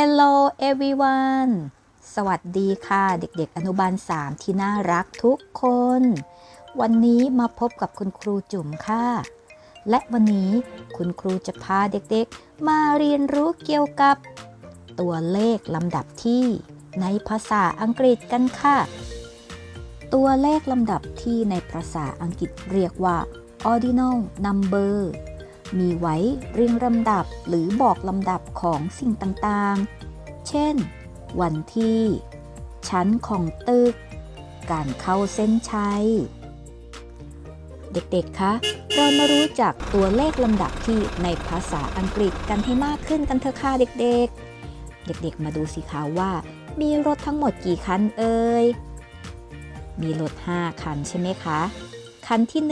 Hello everyone สวัสดีค่ะ เด็กๆ อนุบาล 3 ที่น่ารักทุกคน วันนี้มาพบกับคุณครูจุ๋มค่ะ และวันนี้คุณครูจะพาเด็กๆ มาเรียนรู้เกี่ยวกับ ตัวเลขลำดับที่ในภาษาอังกฤษกันค่ะ ตัวเลขลำดับที่ในภาษาอังกฤษเรียกว่า ordinal number มีไว้เรียงลำดับหรือบอกลำดับของสิ่งต่างๆ เช่น วันที่ ชั้นของตึก การเข้าเส้นชัย เด็กๆ คะ เรามารู้จักตัวเลขลำดับที่ในภาษาอังกฤษกันให้มากขึ้นกันเถอะค่ะเด็กๆ เด็กๆ มาดูสิคะว่า มีรถทั้งหมดกี่คันเอ่ย มีรถ 5 คันใช่ไหมคะ คันที่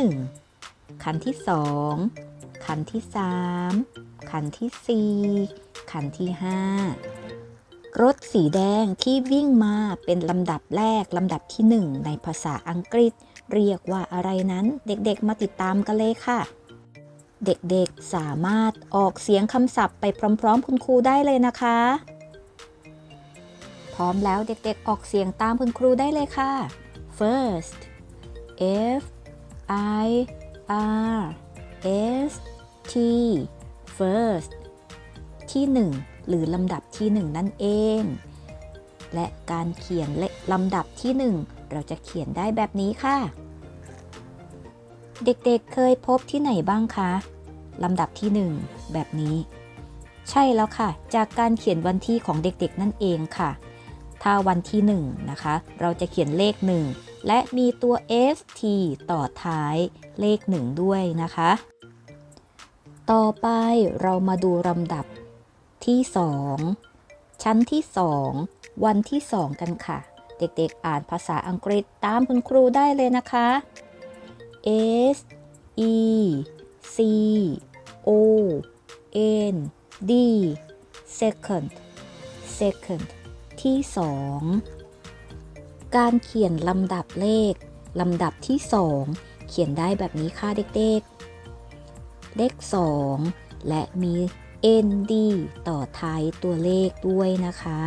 1 คันที่ 2 คันที่3คันที่4คันที่ 5 รถสีแดงที่วิ่งมาเป็นลำดับแรกลำดับที่ 1 ในภาษาอังกฤษ เรียกว่าอะไรนั้นเด็กๆมาติดตามกันเลยค่ะ เด็กๆสามารถออกเสียงคำศัพท์ไปพร้อมๆ คุณครูได้เลยนะคะ พร้อมแล้วเด็กๆออกเสียงตามคุณครูได้เลยค่ะ first F I R S T first ที่ 1 หรือลำดับที่ 1 นั่นเอง และการเขียนเลขลำดับที่ 1 เราจะเขียนได้แบบนี้ค่ะ เด็กๆเเคยพบที่ไหนบ้างคะลำดับที่ 1 แบบนี้ ใช่แล้วค่ะ จากการเขียนวันที่ของเด็กๆนั่นเองค่ะ ถ้าวันที่ 1 นะคะ เราจะเขียนเลข 1 และมีตัว st ต่อท้ายเลข 1 ด้วยนะคะ ต่อไปเรามาดูลำดับที่2ชั้นที่2วันที่2กันค่ะ เด็กๆอ่านภาษาอังกฤษตามคุณครูได้เลยนะคะ S E C O N D second second ที่2การเขียนลำดับเลขลำดับที่2เขียนได้แบบนี้ค่ะเด็กๆ เลข 2 และมี nd ต่อท้ายตัวเลขด้วยนะคะ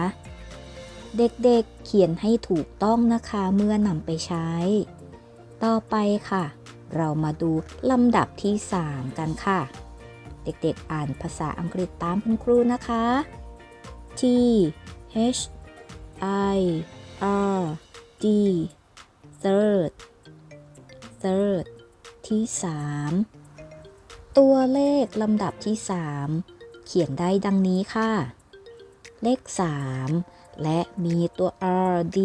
เด็กๆเขียนให้ถูกต้องนะคะเมื่อนำไปใช้ ต่อไปค่ะ เรามาดูลำดับที่ 3 กันค่ะ เด็กๆอ่านภาษาอังกฤษตามคุณครูนะคะ T H I R D third third ที่ 3 ตัวเลขลำดับที่ 3 เขียนได้ดังนี้ค่ะ เลข 3 และมีตัว R D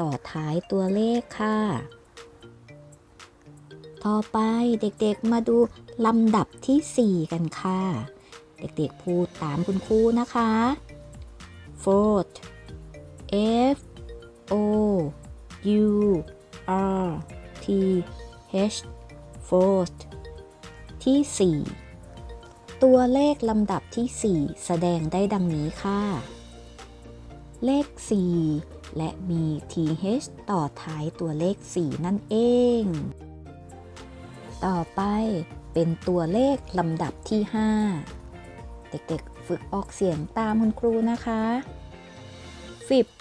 ต่อท้ายตัวเลขค่ะ ต่อไปเด็กๆมาดูลำดับที่ 4 กันค่ะ เด็กๆพูดตามคุณครูนะคะ fourth F O U R T H fourth ที่ 4 ตัวเลขลำดับที่ 4 แสดงได้ดังนี้ค่ะ เลข 4 และมี th ต่อท้ายตัวเลข 4 นั่นเอง ต่อไปเป็นตัวเลขลำดับที่ 5 เด็กๆ ฝึกออกเสียงตามคุณครูนะคะ fifth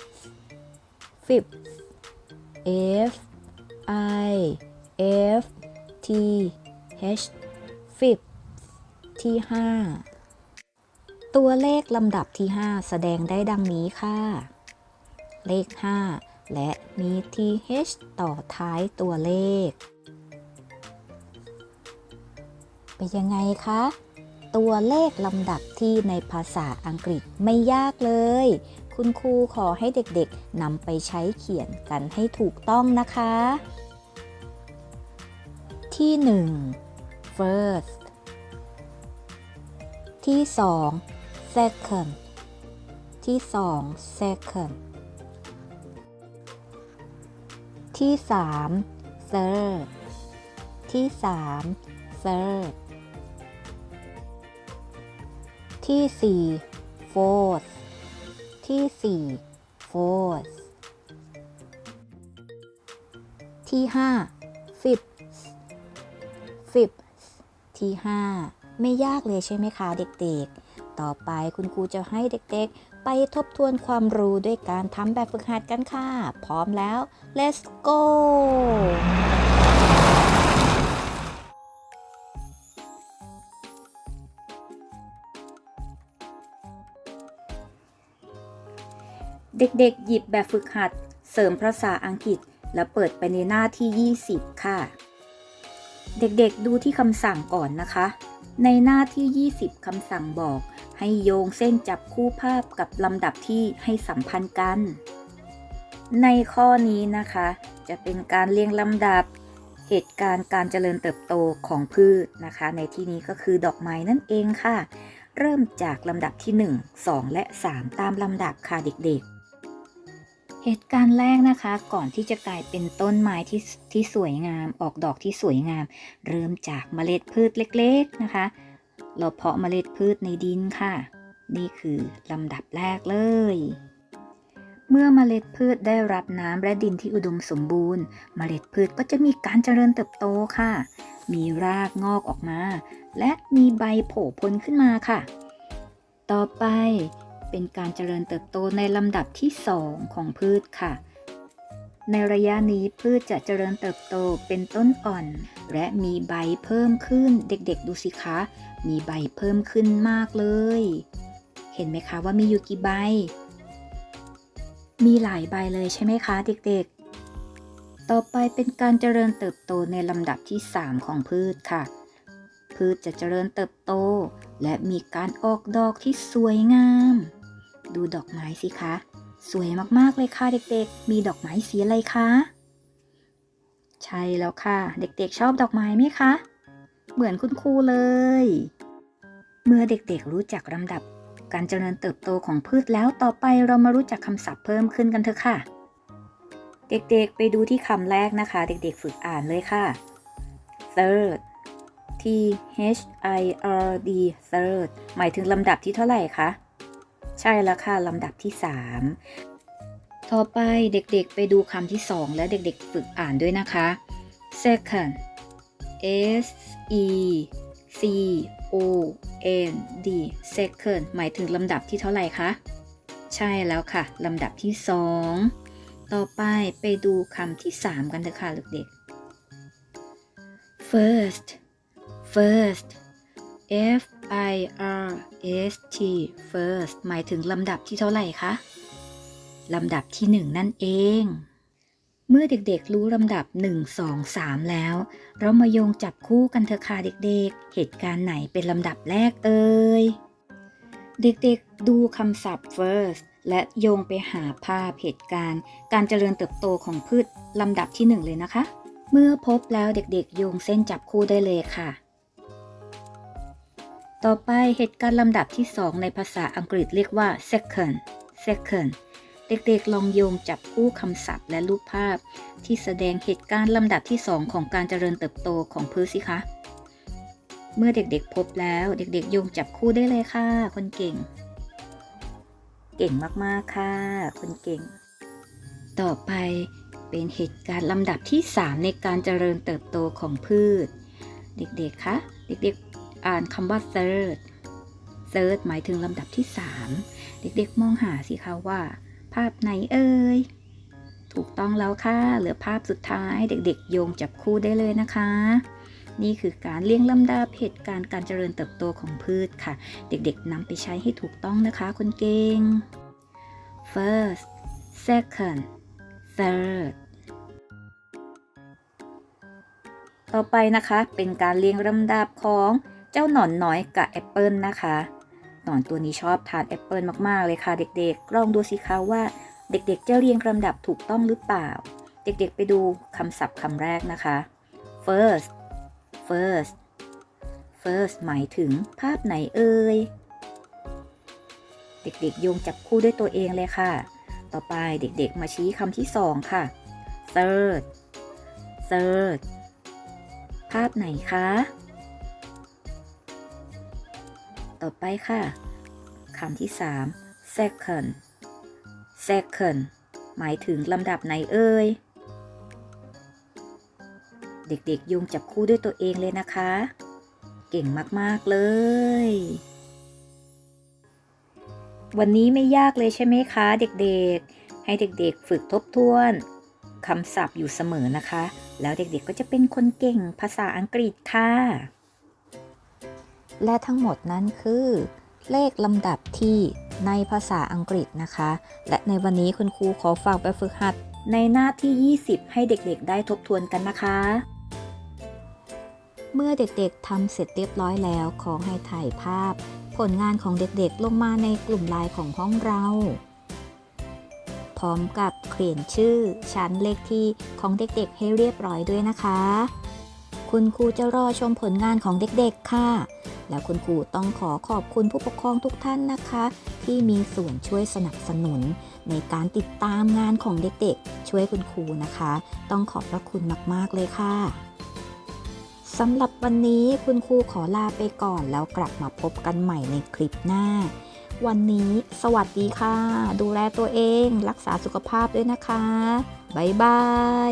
fifth f i f t h fifth ที่ 5 ตัวเลขลำดับที่ 5 แสดงได้ดังนี้ค่ะ เลข 5 และมี th ต่อท้ายตัวเลข เป็นยังไงคะ ตัวเลขลำดับที่ในภาษาอังกฤษไม่ยากเลย คุณครูขอให้เด็กๆนำไปใช้เขียนกันให้ถูกต้องนะคะที่ 1 first ที่2 second ที่2 second ที่3 third ที่3 third ที่4 fourth ที่4 fourth ที่5 fifth fifth ที่ 5 ไม่ยากเลยใช่ไหมคะเด็กๆ ต่อไปคุณครูจะให้เด็กๆ ไปทบทวนความรู้ด้วยการทำแบบฝึกหัดกันค่ะ พร้อมแล้ว let's go เด็กๆ หยิบแบบฝึกหัด เสริมภาษาอังกฤษ แล้วเปิดไปในหน้าที่ 20 ค่ะ เด็กๆดูที่คำสั่งก่อนนะคะ ในหน้าที่ 20 คำสั่งบอก ให้โยงเส้นจับคู่ภาพกับลำดับที่ให้สัมพันธ์กัน ในข้อนี้นะคะ จะเป็นการเรียงลำดับเหตุการณ์การเจริญเติบโตของพืชนะคะ ในที่นี้ก็คือดอกไม้นั่นเองค่ะ เริ่มจากลำดับที่ 1 2 และ 3 ตามลำดับค่ะเด็กๆ เหตุการณ์แรกนะคะก่อนที่จะกลายเป็นต้นไม้ที่ที่สวยงาม ออกดอกที่สวยงาม เริ่มจากเมล็ดพืชเล็กๆนะคะ เราเพาะเมล็ดพืชในดินค่ะ นี่คือลำดับแรกเลย เมื่อเมล็ดพืชได้รับน้ำและดินที่อุดมสมบูรณ์ เมล็ดพืชก็จะมีการเจริญเติบโตค่ะ มีรากงอกออกมา และมีใบโผล่พ้นขึ้นมาค่ะ ต่อไป เป็นการเจริญเติบโตในลำดับที่ 2 ของพืชค่ะ ในระยะนี้พืชจะเจริญเติบโตเป็นต้นอ่อน และมีใบเพิ่มขึ้นเด็กๆ ดูสิคะ มีใบเพิ่มขึ้นมากเลย เห็นไหมคะว่ามีอยู่กี่ใบ มีหลายใบเลยใช่ไหมคะเด็กๆ ต่อไปเป็นการเจริญเติบโตในลำดับที่ 3 ของพืชค่ะพืชจะเจริญเติบโต และมีการออกดอกที่สวยงาม ดูดอกไม้สิคะ สวยมากๆเลยค่ะเด็กๆ มีดอกไม้สีอะไรคะ ใช่แล้วค่ะ เด็กๆชอบดอกไม้ไหมคะ เหมือนคุณครูเลย เมื่อเด็กๆรู้จักลำดับการเจริญเติบโตของพืชแล้วต่อไปเรามารู้จักคำศัพท์เพิ่มขึ้นกันเถอะค่ะ เด็กๆไปดูที่คำแรกนะคะ เด็กๆฝึกอ่านเลยค่ะ third T H I R D third หมายถึงลำดับที่เท่าไหร่คะ ใช่แล้วค่ะลำดับที่ 3 ต่อไปเด็กๆไปดูคำที่ 2 และเด็กๆฝึกอ่านด้วยนะคะ second S E C O N D second หมายถึงลำดับที่เท่าไหร่คะ ใช่แล้วค่ะลำดับที่ 2 ต่อไปไปดูคำที่ 3 กันเถอะค่ะเด็กๆ first first F I R S T first หมายถึงลำดับที่เท่าไหร่คะ ลำดับที่ 1 นั่นเอง เมื่อเด็กๆรู้ลำดับ 1 2 3 แล้ว เรามาโยงจับคู่กันเถอะค่ะเด็กๆ เหตุการณ์ไหนเป็นลำดับแรกเอ่ย เด็กๆดูคำศัพท์ first และโยงไปหาภาพเหตุการณ์ การเจริญเติบโตของพืชลำดับที่ 1 เลยนะคะ เมื่อพบแล้วเด็กๆ โยงเส้นจับคู่ได้เลยค่ะ ต่อไปเหตุการณ์ลำดับที่ 2 ในภาษาอังกฤษเรียกว่า second second เด็กๆ ลองโยงจับคู่คำศัพท์และรูปภาพ ที่แสดงเหตุการณ์ลำดับที่ 2 ของการเจริญเติบโตของพืชสิคะ เมื่อเด็กๆพบแล้วเด็กๆ โยงจับคู่ได้เลยค่ะ คนเก่ง เก่งมากๆ ค่ะ คนเก่ง ต่อไปเป็นเหตุการณ์ลำดับที่ 3 ในการเจริญเติบโตของพืช เด็กๆ คะ เด็กๆ อ่านคำว่า third third หมายถึงลำดับที่ 3 เด็กๆมองหาสิคะว่า ภาพไหนเอ่ย ถูกต้องแล้วค่ะ เหลือภาพสุดท้ายเด็กๆ โยงจับคู่ได้เลยนะคะ นี่คือการเรียงลำดับเหตุการณ์การเจริญเติบโตของพืชค่ะ เด็กๆนำไปใช้ให้ถูกต้องนะคะคนเก่ง first second third ต่อไปนะคะเป็นการเรียงลำดับของ เจ้าหนอนน้อยกับแอปเปิลนะคะหนอนตัวนี้ชอบทานแอปเปิลมากๆเลยค่ะ เด็กๆ ลองดูสิคะว่าเด็กๆ จะเรียงลำดับถูกต้องหรือเปล่า เด็กๆ ไปดูคำศัพท์คำแรกนะคะ first first first หมายถึงภาพไหนเอ่ย เด็กๆ โยงจับคู่ด้วยตัวเองเลยค่ะ ต่อไปเด็กๆ มาชี้คำที่สองค่ะ third third ภาพไหนคะ ต่อไปค่ะคำที่ 3 second second หมายถึงลำดับไหนเอ่ย เด็กๆโยงจับคู่ด้วยตัวเองเลยนะคะ เก่งมาก ๆ เลย วันนี้ไม่ยากเลยใช่ไหมคะ เด็กๆ ให้เด็กๆ ฝึกทบทวนคำศัพท์อยู่เสมอนะคะ แล้วเด็กๆก็จะเป็นคนเก่งภาษาอังกฤษค่ะ และทั้งหมดนั้นคือ เลขลำดับที่ในภาษาอังกฤษนะคะ และในวันนี้คุณครูขอฝากไปฝึกหัด ในหน้าที่ 20 ให้เด็กๆ ได้ทบทวนกันนะคะ เมื่อเด็กๆทำเสร็จเรียบร้อยแล้วขอให้ถ่ายภาพ ผลงานของเด็กๆลงมาในกลุ่มไลน์ของห้องเราพร้อมกับเขียนชื่อชั้นเลขที่ของเด็กๆให้เรียบร้อยด้วยนะคะ คุณครูจะรอชมผลงานของเด็กๆค่ะ แล้วคุณครูต้องขอขอบคุณผู้ปกครองทุกท่านนะคะ ที่มีส่วนช่วยสนับสนุน ในการติดตามงานของเด็กๆ ช่วยคุณครูนะคะ ต้องขอบพระคุณมากๆเลยค่ะสำหรับวันนี้คุณครูขอลาไปก่อนแล้วกลับมาพบกันใหม่ในคลิปหน้า วันนี้สวัสดีค่ะ ดูแลตัวเอง รักษาสุขภาพด้วยนะคะ บ๊ายบาย